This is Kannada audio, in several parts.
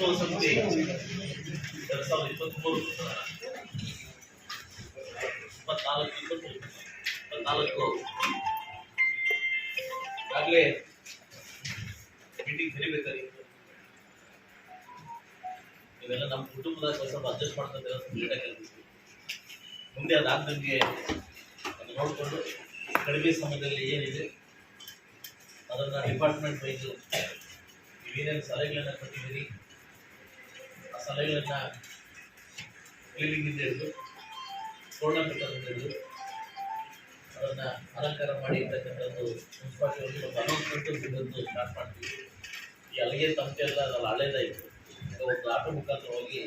ರಥೋತ್ಸವ ಸಮಿತಿ ಎರಡ್ ಸಾವಿರದ ಇಪ್ಪತ್ಮೂರು ಇಪ್ಪತ್ನಾಲ್ಕು ಇಪ್ಪತ್ಮೂರು ಇಪ್ಪತ್ನಾಲ್ಕು ಆಗ್ಲೇ ಮೀಟಿಂಗ್ ಕರಿಬೇಕಾಗಿತ್ತು ಇವೆಲ್ಲ ನಮ್ಮ ಕುಟುಂಬದ ಕೆಲಸ ಅಡ್ಜಸ್ಟ್ ಮಾಡ್ತಾ ಮುಂದೆ ಅದಾದಂಗೆ ಅದನ್ನ ನೋಡಿಕೊಂಡು ಕಡಿಮೆ ಸಮಯದಲ್ಲಿ ಏನಿದೆ ಅದನ್ನು ಡಿಪಾರ್ಟ್ಮೆಂಟ್ ವೈಸ್ ನೀವೇನೇನು ಸಲಹೆಗಳನ್ನ ಕೊಟ್ಟಿದ್ದೀರಿ ಸಲಹೆಗಳನ್ನ ಕ್ಲೀನಿಂಗ್ ಇಂದ ಹಿಡಿದು ಹಿಡಿದು ಅದನ್ನ ಅಲಂಕಾರ ಮಾಡಿ ಇರ್ತಕ್ಕಂಥದ್ದು ಮುನ್ಸಿಪಾಲಿಟಿ ಒಂದು ಅನೌನ್ಸ್ಮೆಂಟು ಸಿಗೋದು ಸ್ಟಾರ್ಟ್ ಮಾಡ್ತೀವಿ. ಈ ಅಲ್ಲಿಗೆ ಸಂಸ್ಥೆ ಎಲ್ಲ ಅದರಲ್ಲಿ ಹಳೇದಾಯಿತು ಈಗ ಒಂದು ಆಟೋ ಮುಖಾಂತರ ಹೋಗಿ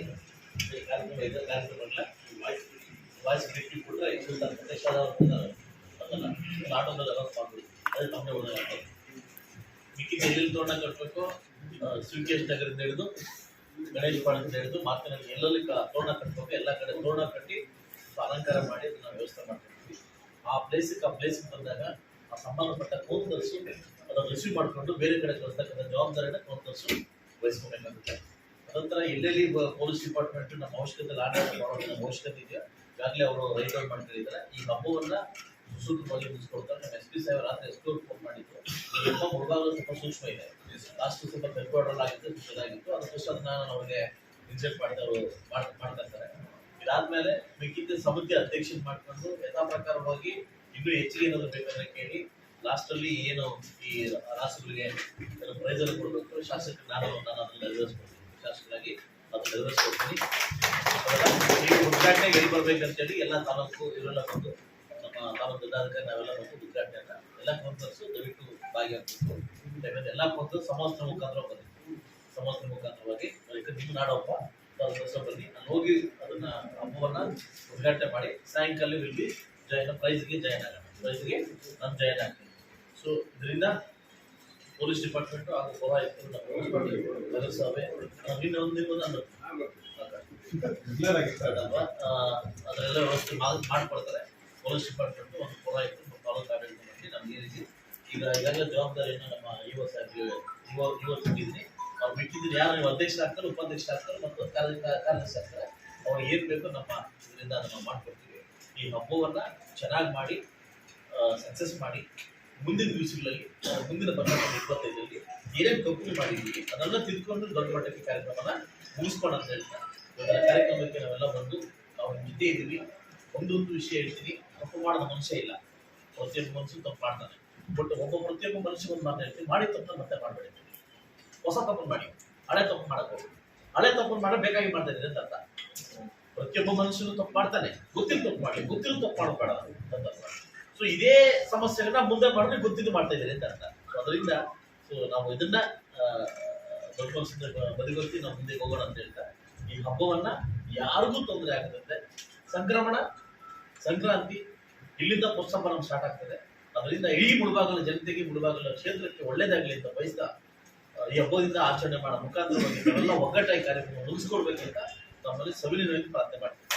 ಕಾರ್ಯಕ್ರಮ ಇದ್ದ ಕಾರ್ಯಕ್ರಮಗಳ ವಾಯ್ಸ್ ವಾಯ್ಸ್ ಬಿಟ್ಟು ಕೊಟ್ಟರೆ ಇದು ಪ್ರದೇಶ ಅದನ್ನ ಒಂದು ಆಟೋದಲ್ಲಿ ಅನೌನ್ಸ್ ಮಾಡ್ಬೋದು. ಅದು ತಮ್ಮನೆ ಒಳ್ಳೆ ಆಟೋ ಮಿಕ್ಕಿದ ಎಲ್ಲಿ ತೋರಣ ಕಟ್ಟಬೇಕು ಸುಂಕೇಶ್ ನಗರದಿಂದ ಹಿಡಿದು ಗಣೇಶ್ ಪಾಳದಿಂದ ಹಿಡಿದು ಮಾತಿನಲ್ಲಿ ಎಲ್ಲೆಲ್ಲಿ ತೋರಣ ಕಟ್ಟಬೇಕು ಎಲ್ಲ ಕಡೆ ತೋರಣ ಕಟ್ಟಿ ಅಲಂಕಾರ ಮಾಡಿ ಅದನ್ನ ವ್ಯವಸ್ಥೆ ಮಾಡ್ತಿರ್ತೀವಿ ಆ ಪ್ಲೇಸಿಗೆ ಆ ಪ್ಲೇಸಿಗೆ ಬಂದಾಗ ಆ ಸಂಬಂಧಪಟ್ಟ ಕೌನ್ಸಲ್ಸು ಅದನ್ನು ರಿಸೀವ್ ಮಾಡಿಕೊಂಡು ಬೇರೆ ಕಡೆ ಕಳಿಸ್ತಕ್ಕಂಥ ಜವಾಬ್ದಾರಿನ ಕೌನ್ಸಲ್ಸು ವಹಿಸ್ಕೊಬೇಕಾಗುತ್ತೆ. ನಂತರ ಎಲ್ಲೆಲ್ಲಿ ಪೊಲೀಸ್ ಡಿಪಾರ್ಟ್ಮೆಂಟ್ ನಮ್ಮ ಅವಶ್ಯಕತೆ ಆಡಳಿತ ಮಾಡೋದು ನಮ್ಮ ಅವಶ್ಯಕತೆ ಇದೆಯಾ, ಈಗಾಗಲೇ ಅವರು ರೈಟ್ ಔಟ್ ಮಾಡ್ತಿದ್ದಾರೆ ಈ ಹಬ್ಬವನ್ನ ಸುಸೂತ್ರವಾಗಿ ಮುಗಿಸ್ಕೊಡ್ತಾರೆ. ನಮ್ಮ ಎಸ್ ಪಿ ಸಾಹೇಬ್ ರಾತ್ರಿ ಎಸ್ಟೋರ್ ಫೋನ್ ಮಾಡಿದ್ರು. ಹಬ್ಬ ಮುಳುಗಾಗಲು ಸ್ವಲ್ಪ ಸೂಕ್ಷ್ಮ ಇದೆ. ಲಾಸ್ಟ್ ಸ್ವಲ್ಪ ಬೆಂಕೋಡ್ರಲ್ ಆಗಿತ್ತು ಚೆನ್ನಾಗಿತ್ತು ಅದಕ್ಕೋಸ್ಕರ ಅದನ್ನ ನಾನು ಅವ್ರಿಗೆ ಇನ್ಸೆಕ್ಟ್ ಮಾಡ್ತಾ ಮಾಡ್ತಾ ಇರ್ತಾರೆ. ಇದಾದ್ಮೇಲೆ ಮಿಕ್ಕಿದ್ದ ಸಮಿತಿ ಅಧ್ಯಕ್ಷನ್ ಮಾಡ್ಕೊಂಡು ಯಥಾ ಪ್ರಕಾರವಾಗಿ ಇನ್ನೂ ಹೆಚ್ಚಿಗೆ ಏನಾದ್ರು ಬೇಕಾದ್ರೆ ಕೇಳಿ ಲಾಸ್ಟಲ್ಲಿ ಏನು ಈ ರಾಸುಗಳಿಗೆ ಪ್ರೈಸ್ ಅನ್ನು ಕೊಡಬೇಕು ಶಾಸಕ ನಾನು ನಾನು ಅದನ್ನು ನೆರವೇರಿಸ್ಕೊಡ್ತೀನಿ ಶಾಸಕರಾಗಿ ಅದನ್ನು ನೆರವೇರಿಸ್ಕೊಡ್ತೀನಿ ಅವೆಲ್ಲ ಈ ಉದ್ಘಾಟನೆ ಎಲ್ಲಿ ಬರ್ಬೇಕಂತೇಳಿ ಎಲ್ಲ ತಾಲೂಕು ಇವರೆಲ್ಲ ಬಂದು, ನಮ್ಮ ತಾಲೂಕು ಜಿಲ್ಲಾಧಿಕಾರಿ ನಾವೆಲ್ಲ ಬಂದು ಉದ್ಘಾಟನೆಯನ್ನು ಎಲ್ಲ ಕೌನ್ಸಲ್ಸು ದಯವಿಟ್ಟು ಭಾಗಿಯಾಗಬೇಕು ಎಲ್ಲ ಕೊಟ್ಟು ಸಮಸ್ತ ಮುಖಾಂತರ ಬಂದಿತ್ತು ಸಮಸ್ತ ಮುಖಾಂತರವಾಗಿ ನಿಮ್ಮ ನಾಡಪ್ಪ ವರ್ಷ ಬನ್ನಿ. ನಾನು ಹೋಗಿ ಅದನ್ನ ಹಬ್ಬವನ್ನ ಉದ್ಘಾಟನೆ ಮಾಡಿ, ಸಾಯಂಕಾಲ ಇಲ್ಲಿ ಜಾಯಿನ್ ಪ್ರೈಸ್ಗೆ ಜಾಯಿನ್ ಆಗೋಣ. ಪ್ರೈಸ್ಗೆ ನಾನು ಜಾಯಿನ್ ಆಗ್ತೀನಿ. ಸೊ ಇದರಿಂದ ಪೊಲೀಸ್ ಡಿಪಾರ್ಟ್ಮೆಂಟ್ ಹಾಗೂ ಮುನ್ಸಿಪಾಲಿಟಿ ನಗರಸಭೆ ಇನ್ನೊಂದು ನಾನು ಅಲ್ವಾ? ಅದರೆಲ್ಲ ವ್ಯವಸ್ಥೆ ಮಾಡ್- ಮಾಡ್ಕೊಡ್ತಾರೆ. ಪೊಲೀಸ್ ಡಿಪಾರ್ಟ್ಮೆಂಟ್ ಒಂದು ಪೌರಾಯುಕ್ತರು ತಾಲೂಕು ಆಡಳಿತ ನಮ್ಗೆ ಈ ರೀತಿ ಈಗ ಎಲ್ಲ ಜವಾಬ್ದಾರಿಯನ್ನು ನಮ್ಮ ಯುವ ಯುವ ಯುವ ಕೊಟ್ಟಿದ್ದೀನಿ ಅವ್ರು ಬಿಟ್ಟಿದ್ದೀನಿ ಯಾರು? ನೀವು ಅಧ್ಯಕ್ಷ ಆಗ್ತಾರೆ ಉಪಾಧ್ಯಕ್ಷ ಆಗ್ತಾರೆ ಕಾರ್ಯದರ್ಶಿ ಆಗ್ತಾರೆ. ಅವ್ರು ಏನು ಬೇಕೋ ನಮ್ಮ ಇದರಿಂದ ನಾವು ಮಾಡ್ಕೊಡ್ತೀವಿ. ಈ ಹಬ್ಬವನ್ನು ಚೆನ್ನಾಗಿ ಮಾಡಿ ಸಕ್ಸಸ್ ಮಾಡಿ, ಮುಂದಿನ ದಿವಸಗಳಲ್ಲಿ ಮುಂದಿನ ಬರ್ತಕ್ಕಂಥ ಇಪ್ಪತ್ತೈದರಲ್ಲಿ ಏನೇನು ಕಂಪ್ನಿ ಮಾಡಿದ್ದೀವಿ, ಅದೆಲ್ಲ ತಿದ್ಕೊಂಡು ದೊಡ್ಡ ಮಟ್ಟಕ್ಕೆ ಕಾರ್ಯಕ್ರಮನ ಮುಗಿಸ್ಕೊಂಡು ಅಂತ ಹೇಳ್ತಾ ಕಾರ್ಯಕ್ರಮಕ್ಕೆ ನಾವೆಲ್ಲ ಬಂದು ಅವ್ರ ಜೊತೆ ಇದ್ದೀವಿ. ಒಂದೊಂದು ವಿಷಯ ಹೇಳ್ತೀನಿ. ತಪ್ಪು ಮಾಡೋದು ಮನುಷ್ಯ ಇಲ್ಲ. ಪ್ರತಿಯೊಬ್ಬ ಮನುಷ್ಯ ತಪ್ಪು ಮಾಡ್ತಾನೆ. ಬಟ್ ಒಬ್ಬ ಪ್ರತಿಯೊಬ್ಬ ಮನುಷ್ಯ ಒಂದು ಮಾತು ಹೇಳ್ತೀನಿ ಮಾಡಿ ತಪ್ಪನ್ನು ಮತ್ತೆ ಮಾಡಬೇಡಿ. ಹೊಸ ತಪ್ಪನ್ನು ಮಾಡಿ. ಹಳೆ ತಪ್ಪು ಮಾಡಕ್ಕೆ ಹಳೆ ತಪ್ಪನ್ನು ಮಾಡ ಬೇಕಾಗಿ ಮಾಡ್ತಾ ಇದ್ದೀರಿ ಅಂತ ಅರ್ಥ. ಪ್ರತಿಯೊಬ್ಬ ಮನುಷ್ಯನು ತಪ್ಪು ಮಾಡ್ತಾನೆ. ಗೊತ್ತಿಲ್ಲ ತಪ್ಪು ಮಾಡಿ. ಗೊತ್ತಿಲ್ಲ ತಪ್ಪು ಮಾಡಬೇಡ ಅಂತ ಸೊ ಇದೇ ಸಮಸ್ಯೆಗಳನ್ನ ಮುಂದೆ ಮಾಡಿದ್ರೆ ಗೊತ್ತಿದ್ದು ಮಾಡ್ತಾ ಇದ್ದೀರಿ ಅಂತ ಸೊ ಅದರಿಂದ ಸೊ ನಾವು ಇದನ್ನ ದೊಡ್ಡ ಮನಸ್ಸಿಂದ ನಾವು ಮುಂದೆ ಹೋಗೋಣ ಅಂತ ಹೇಳ್ತಾ, ಈ ಹಬ್ಬವನ್ನ ಯಾರಿಗೂ ತೊಂದರೆ ಆಗದಂತೆ ಸಂಕ್ರಮಣ, ಸಂಕ್ರಾಂತಿ, ಇಲ್ಲಿಂದ ಪುಸ್ತಕ ಸ್ಟಾರ್ಟ್ ಆಗ್ತದೆ. ಅದರಿಂದ ಇಡೀ ಮುಳುಬಾಗಲ, ಜನತೆಗೆ ಮುಳುಬಾಗಲ ಕ್ಷೇತ್ರಕ್ಕೆ ಒಳ್ಳೇದಾಗಲಿ ಅಂತ ಬಯಸ್ತಾ ಈ ಹಬ್ಬದಿಂದ ಆಚರಣೆ ಮಾಡೋ ಮುಖಾಂತರವಾಗಿ ಒಗ್ಗಟ್ಟಾಗಿ ಕಾರ್ಯಕ್ರಮ ಮುಗಿಸ್ಕೊಡ್ಬೇಕಂತ ನಮ್ಮಲ್ಲಿ ಸವಿಲಿನಲ್ಲಿ ಪ್ರಾರ್ಥನೆ ಮಾಡ್ತೀವಿ.